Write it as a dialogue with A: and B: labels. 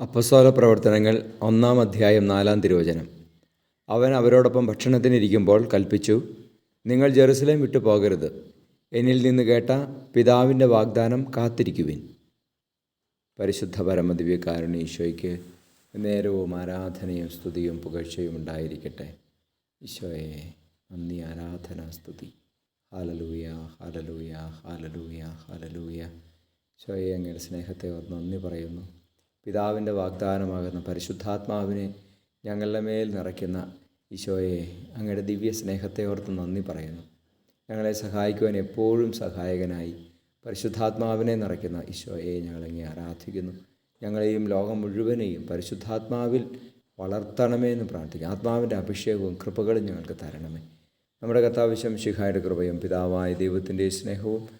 A: അപ്പസ്തോല പ്രവർത്തനങ്ങൾ ഒന്നാം അധ്യായം നാലാം തിരുവചനം. അവൻ അവരോടൊപ്പം ഭക്ഷണത്തിനിരിക്കുമ്പോൾ കൽപ്പിച്ചു നിങ്ങൾ ജെറുസലേം വിട്ടു പോകരുത്. എന്നിൽ നിന്ന് കേട്ട പിതാവിന്റെ വാഗ്ദാനം കാത്തിരിക്കുവിൻ. പരിശുദ്ധ പരമദിവ്യകാരുണ്യ ഈശോയ്ക്ക് നേരവും ആരാധനയും സ്തുതിയും പുകഴ്ചയും ഉണ്ടായിരിക്കട്ടെ. ഈശോയെ നന്ദി ആരാധന സ്തുതി. ഹാലലൂയ ഹാലലൂയ ഹാലലൂയ ഹാലലൂയ ഈശോയെ അങ്ങയുടെ സ്നേഹത്തെ ഓർ നന്ദി പറയുന്നു. പിതാവിന്റെ വാഗ്ദാനമാകുന്ന പരിശുദ്ധാത്മാവിനെ ഞങ്ങളുടെ മേൽ നിറയ്ക്കുന്ന ഈശോയെ അങ്ങയുടെ ദിവ്യ സ്നേഹത്തെ ഓർത്ത് നന്ദി പറയുന്നു. ഞങ്ങളെ സഹായിക്കുവാൻ എപ്പോഴും സഹായകനായി പരിശുദ്ധാത്മാവിനെ നിറയ്ക്കുന്ന ഈശോയെ ഞങ്ങളങ്ങി ആരാധിക്കുന്നു. ഞങ്ങളെയും ലോകം മുഴുവനെയും പരിശുദ്ധാത്മാവിൽ വളർത്തണമേ എന്ന് പ്രാർത്ഥിക്കുന്നു. ആത്മാവിന്റെ അഭിഷേകവും കൃപകളും ഞങ്ങൾക്ക് തരണമേ. നമ്മുടെ കഥാവശ്യം ശിഖായുടെ കൃപയും പിതാവായ ദൈവത്തിന്റെ സ്നേഹവും